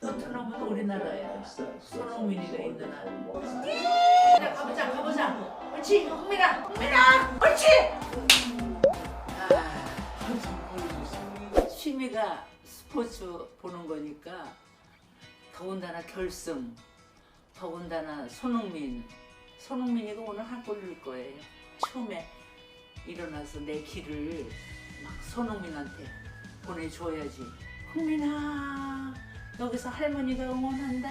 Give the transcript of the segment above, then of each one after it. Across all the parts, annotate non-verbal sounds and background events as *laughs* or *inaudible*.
토트넘은 우리나라야. 손흥민이가 있는 한. 예! 가보자, 가보자. 옳지, 흥민아, 흥민아, 옳지. 아, 취미가 스포츠 보는 거니까 더군다나 결승, 더군다나 손흥민. 손흥민이가 오늘 한 골 넣을 거예요. 처음에 일어나서 내 길을 막 손흥민한테 보내줘야지. 흥민아, 여기서 할머니가 응원한다.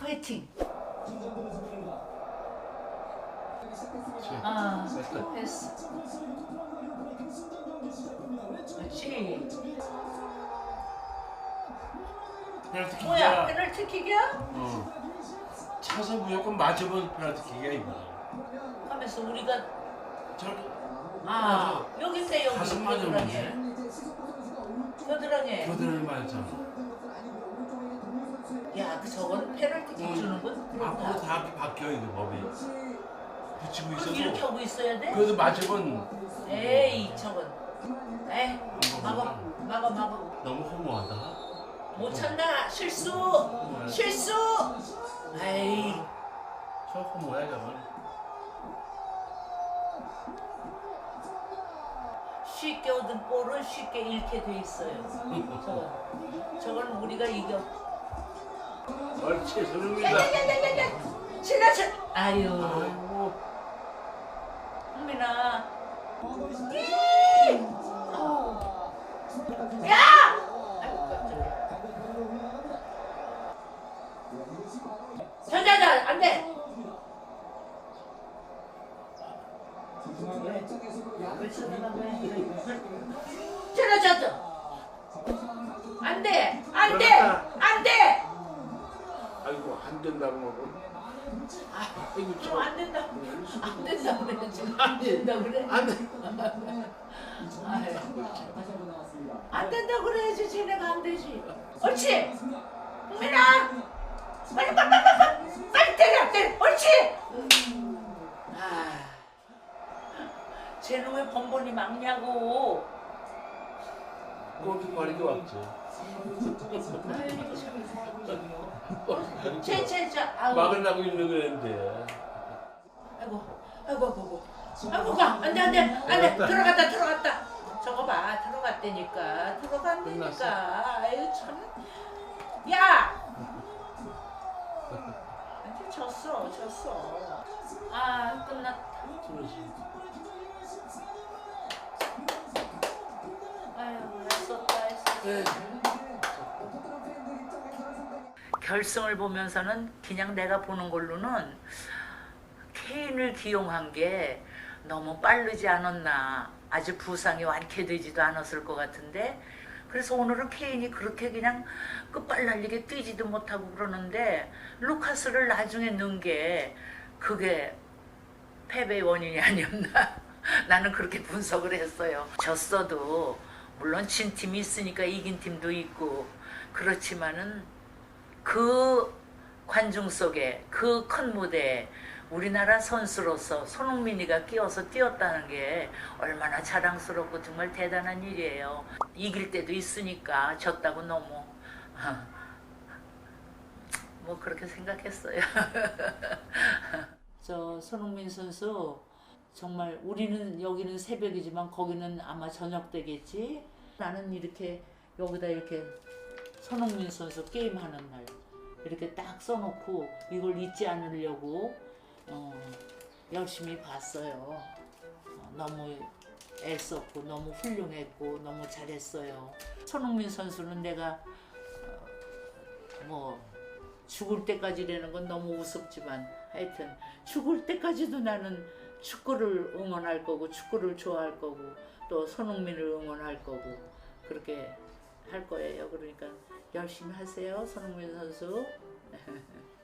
파이팅! 아, 됐어. 그렇지. 페널티 뭐야, 킥이야. 페널티 킥이야? 어. 차서 무조건 맞으면 페널티 킥이야 이거. 하면서 우리가 저렇게 아 여기인데 여기 가슴 맞으면 겨드랑이 겨드랑이 겨드랑이 맞잖아. 야그 저건 페널티 킥 주는 건 앞으로 다 바뀌어 이거 법이. 붙이고 그럼 이렇게 있어도 하고 있어야 돼? 그래도 맞으면 에이 저건 에이 막어. 막어 막어. 너무 허무하다. 못 찬다 실수. 실수. 에이. 저 허무야 저건. 쉽게 얻은 볼을 쉽게 잃게 돼 있어요. *laughs* 저건. 저건 우리가 이겨 옳지 손흥민이다. 야야야야야야. 지나쳐 아유. 아이고. 흥민아. 이! 야! 아이고 깜짝이야 자자자 안돼. 자자자자 안돼. 안돼. 안돼 안 된다고 뭐. 아이고 저. 안 된다 안 된다 그래. 지금 안 된다 그래. 안 돼. 아유. 안 된다 그래야지. 쟤네가 안 되지. 옳지. 빨리 빨리 빨리 빨리. 빨리 때려 때려. 옳지. 아. 쟤는 왜 번번이 막냐고 골키퍼 하는 게 왔지. 쟤쟤쟤 아우. 막으려고 있는 거였는데. 아이고 아이고 아이고 아이고. 가. 안돼 안돼 안돼. 들어갔다. 들어갔다 저거 봐 들어갔다니까. 들어간다니까. 아유 참야! *laughs* 졌어 졌어. 아 끝났다 결승을 보면서는 그냥 내가 보는 걸로는 케인을 기용한 게 너무 빠르지 않았나 아직 부상이 완쾌되지도 않았을 것 같은데 그래서 오늘은 케인이 그렇게 그냥 끝발 날리게 뛰지도 못하고 그러는데 루카스를 나중에 넣은 게 그게 패배의 원인이 아니었나? *laughs* 나는 그렇게 분석을 했어요. 졌어도 물론 진 팀이 있으니까 이긴 팀도 있고 그렇지만은 그 관중 속에 그 큰 무대에 우리나라 선수로서 손흥민이가 끼어서 뛰었다는 게 얼마나 자랑스럽고 정말 대단한 일이에요. 이길 때도 있으니까 졌다고 너무 뭐 그렇게 생각했어요. *laughs* 저 손흥민 선수 정말 우리는 여기는 새벽이지만 거기는 아마 저녁 되겠지. 나는 이렇게 여기다 이렇게 손흥민 선수 게임하는 날 이렇게 딱 써놓고 이걸 잊지 않으려고 어, 열심히 봤어요. 어, 너무 애썼고 너무 훌륭했고 너무 잘했어요. 손흥민 선수는 내가 어, 뭐 죽을 때까지라는 건 너무 우습지만 하여튼 죽을 때까지도 나는 축구를 응원할 거고 축구를 좋아할 거고 또 손흥민을 응원할 거고 그렇게 할 거예요. 그러니까 열심히 하세요, 손흥민 선수. *laughs*